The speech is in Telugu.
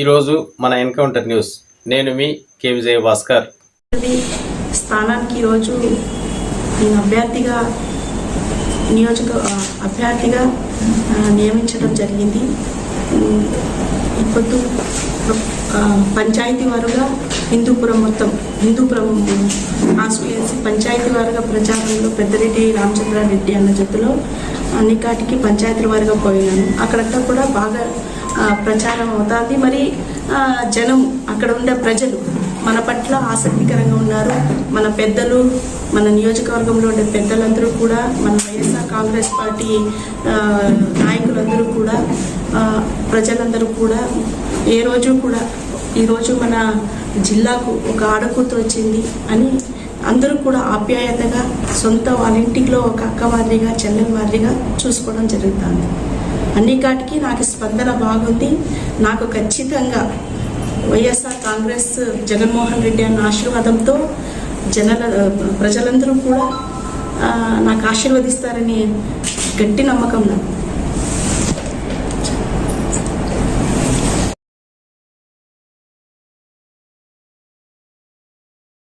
ఈరోజు మన ఎన్కౌంటర్ న్యూస్. నేను మీ కే విజయ భాస్కర్ స్థానానికి ఈరోజు నేను అభ్యర్థిగా నియోజక అభ్యర్థిగా నియమించడం జరిగింది. ఇప్పుడు పంచాయతీ వారుగా హిందూపురం మొత్తం హిందూపురం కాన్స్టిట్యుయెన్సీ పంచాయతీ వారుగా ప్రచారంలో పెద్దరెడ్డి రామచంద్రారెడ్డి అన్న జట్టులో అన్ని కాటికి పంచాయతీ వారుగా పోయినాను. అక్కడక్కడ కూడా బాగా ప్రచారం అవుతుంది. మరి జనం అక్కడ ఉండే ప్రజలు మన పట్ల ఆసక్తికరంగా ఉన్నారు. మన పెద్దలు మన నియోజకవర్గంలో ఉండే పెద్దలందరూ కూడా మన వైఎస్ఆర్ కాంగ్రెస్ పార్టీ నాయకులందరూ కూడా ప్రజలందరూ కూడా ఏ రోజు కూడా ఈరోజు మన జిల్లాకు ఒక ఆడకూతు వచ్చింది అని అందరూ కూడా ఆప్యాయతగా సొంత వాళ్ళ ఇంటిలో ఒక అక్క మాదిరిగా చెల్లెల మాదిరిగా చూసుకోవడం జరుగుతుంది. అన్నికాటికి నాకు స్పందన బాగుంది. నాకు ఖచ్చితంగా వైఎస్ఆర్ కాంగ్రెస్ జగన్మోహన్ రెడ్డి అన్న ఆశీర్వాదంతో జనల ప్రజలందరూ కూడా నాకు ఆశీర్వదిస్తారని గట్టి నమ్మకం నాకు.